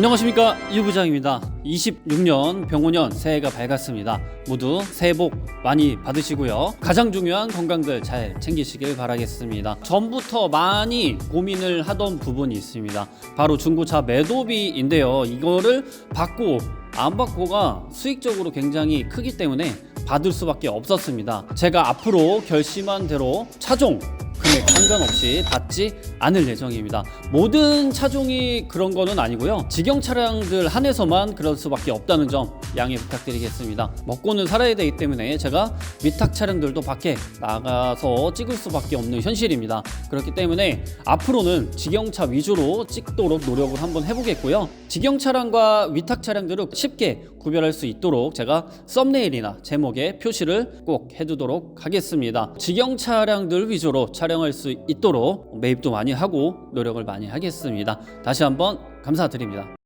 안녕하십니까 유 부장입니다. 26년 병호년 새해가 밝았습니다. 모두 새해 복 많이 받으시고요. 가장 중요한 건강들 잘 챙기시길 바라겠습니다. 전부터 많이 고민을 하던 부분이 있습니다. 바로 중고차 매도비인데요. 이거를 받고 안 받고가 수익적으로 굉장히 크기 때문에 받을 수밖에 없었습니다. 제가 앞으로 결심한 대로 차종 금액 상관없이 받지 않을 예정입니다. 모든 차종이 그런 거는 아니고요. 직영 차량들 한해서만 그럴 수밖에 없다는 점 양해 부탁드리겠습니다. 먹고는 살아야 되기 때문에 제가 위탁 차량들도 밖에 나가서 찍을 수밖에 없는 현실입니다. 그렇기 때문에 앞으로는 직영차 위주로 찍도록 노력을 한번 해보겠고요. 직영 차량과 위탁 차량들을 쉽게 구별할 수 있도록 제가 썸네일이나 제목에 표시를 꼭 해두도록 하겠습니다. 직영 차량들 위주로 촬영할 수 있도록 매입도 많이 하고 노력을 많이 하겠습니다. 다시 한번 감사드립니다.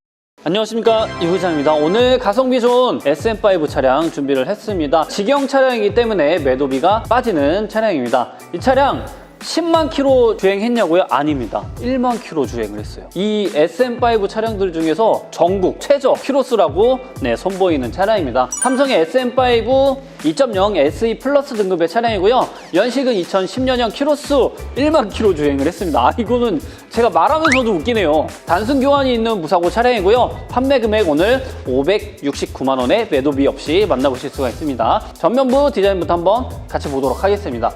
안녕하십니까 이 부장입니다. 오늘 가성비 좋은 SM5 차량 준비를 했습니다. 직영 차량이기 때문에 매도비가 빠지는 차량입니다. 이 차량 10만 킬로 주행했냐고요? 아닙니다. 1만 킬로 주행을 했어요. 이 SM5 차량들 중에서 전국 최저 킬로수라고 네, 선보이는 차량입니다. 삼성의 SM5 2.0 SE 플러스 등급의 차량이고요. 연식은 2010년형 킬로수 1만 킬로 주행을 했습니다. 아, 이거는 제가 말하면서도 웃기네요. 단순 교환이 있는 무사고 차량이고요. 판매 금액 오늘 569만 원에 매도비 없이 만나보실 수가 있습니다. 전면부 디자인부터 한번 같이 보도록 하겠습니다.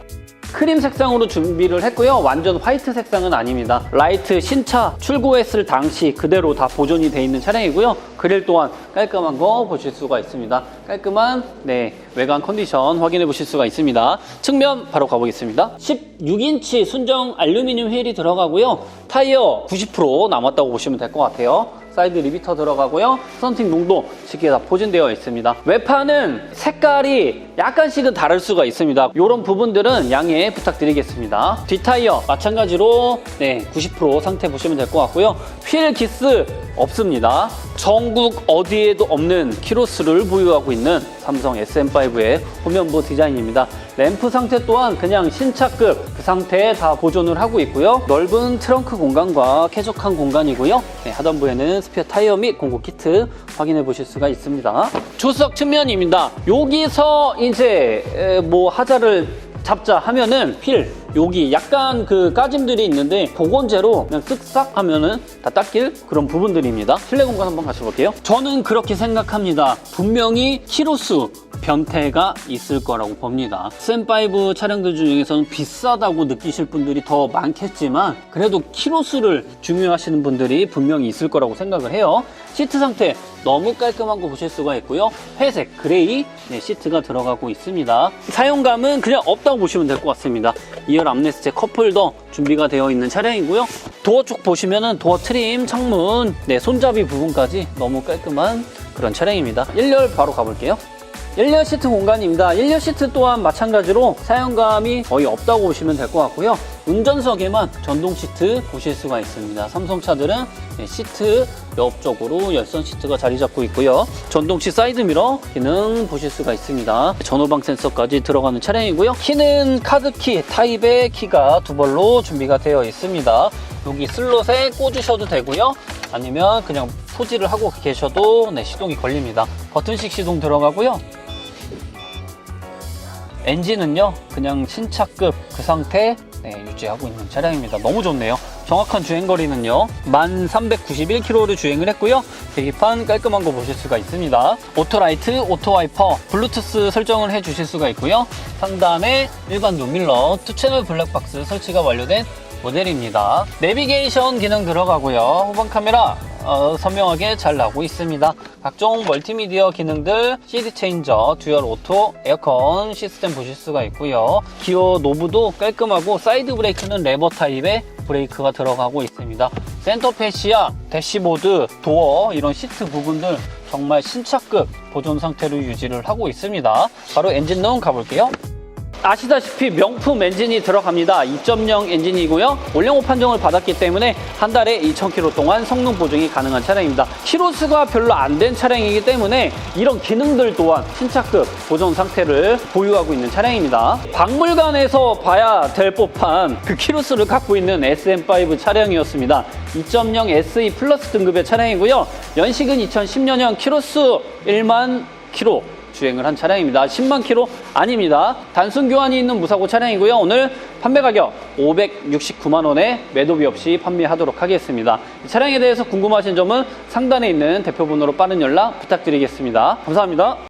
크림 색상으로 준비를 했고요. 완전 화이트 색상은 아닙니다. 라이트 신차 출고했을 당시 그대로 다 보존이 되어 있는 차량이고요. 그릴 또한 깔끔한 거 보실 수가 있습니다. 깔끔한 네 외관 컨디션 확인해 보실 수가 있습니다. 측면 바로 가보겠습니다. 16인치 순정 알루미늄 휠이 들어가고요. 타이어 90% 남았다고 보시면 될 것 같아요. 사이드 리비터 들어가고요. 썬팅 농도 쉽게 다 포진되어 있습니다. 외판은 색깔이 약간씩은 다를 수가 있습니다. 이런 부분들은 양해 부탁드리겠습니다. 뒷타이어 마찬가지로 네, 90% 상태 보시면 될 것 같고요. 휠 기스 없습니다. 전국 어디에도 없는 키로수를 보유하고 있는 삼성 SM5의 후면부 디자인입니다. 램프 상태 또한 그냥 신차급 그 상태에 다 보존을 하고 있고요. 넓은 트렁크 공간과 쾌적한 공간이고요. 네, 하단부에는 스피어 타이어 및 공구 키트 확인해 보실 수가 있습니다. 조수석 측면입니다. 여기서 이제 에, 뭐 하자를 잡자 하면은 휠 여기 약간 그 까짐들이 있는데 보건제로 그냥 쓱싹 하면은 다 닦일 그런 부분들입니다. 실내 공간 한번 같이 볼게요. 저는 그렇게 생각합니다. 분명히 키로수 변태가 있을 거라고 봅니다. SM5 차량들 중에서는 비싸다고 느끼실 분들이 더 많겠지만 그래도 키로수를 중요하시는 분들이 분명히 있을 거라고 생각을 해요. 시트 상태 너무 깔끔한 거 보실 수가 있고요. 회색, 그레이 네, 시트가 들어가고 있습니다. 사용감은 그냥 없다고 보시면 될 것 같습니다. 2열 암레스트 컵홀더 준비가 되어 있는 차량이고요. 도어 쪽 보시면은 도어 트림, 창문, 네, 손잡이 부분까지 너무 깔끔한 그런 차량입니다. 1열 바로 가볼게요. 1열 시트 공간입니다. 1열 시트 또한 마찬가지로 사용감이 거의 없다고 보시면 될 것 같고요. 운전석에만 전동 시트 보실 수가 있습니다. 삼성차들은 네, 시트 옆쪽으로 열선 시트가 자리 잡고 있고요. 전동치 사이드미러 기능 보실 수가 있습니다. 전후방 센서까지 들어가는 차량이고요. 키는 카드키 타입의 키가 두 벌로 준비가 되어 있습니다. 여기 슬롯에 꽂으셔도 되고요. 아니면 그냥 소지를 하고 계셔도 네, 시동이 걸립니다. 버튼식 시동 들어가고요. 엔진은요 그냥 신차급 그 상태 네, 유지하고 있는 차량입니다. 너무 좋네요. 정확한 주행거리는요 1391km를 주행을 했고요. 계기판 깔끔한 거 보실 수가 있습니다. 오토라이트 오토와이퍼 블루투스 설정을 해 주실 수가 있고요. 상단에 일반 노밀러 투채널 블랙박스 설치가 완료된 모델입니다. 내비게이션 기능 들어가고요. 후방 카메라 어, 선명하게 잘 나오고 있습니다. 각종 멀티미디어 기능들, CD 체인저, 듀얼 오토, 에어컨 시스템 보실 수가 있고요. 기어 노브도 깔끔하고 사이드 브레이크는 레버 타입의 브레이크가 들어가고 있습니다. 센터 패시아, 대시보드, 도어 이런 시트 부분들 정말 신차급 보존 상태로 유지를 하고 있습니다. 바로 엔진룸 가볼게요. 아시다시피 명품 엔진이 들어갑니다. 2.0 엔진이고요. 올영호 판정을 받았기 때문에 한 달에 2,000km 동안 성능 보증이 가능한 차량입니다. 키로수가 별로 안 된 차량이기 때문에 이런 기능들 또한 신차급 보존 상태를 보유하고 있는 차량입니다. 박물관에서 봐야 될 법한 그 키로수를 갖고 있는 SM5 차량이었습니다. 2.0 SE 플러스 등급의 차량이고요. 연식은 2010년형 키로수 1만 킬로 주행을 한 차량입니다. 10만 킬로 아닙니다. 단순 교환이 있는 무사고 차량이고요. 오늘 판매 가격 569만 원에 매도비 없이 판매하도록 하겠습니다. 이 차량에 대해서 궁금하신 점은 상단에 있는 대표 번호로 빠른 연락 부탁드리겠습니다. 감사합니다.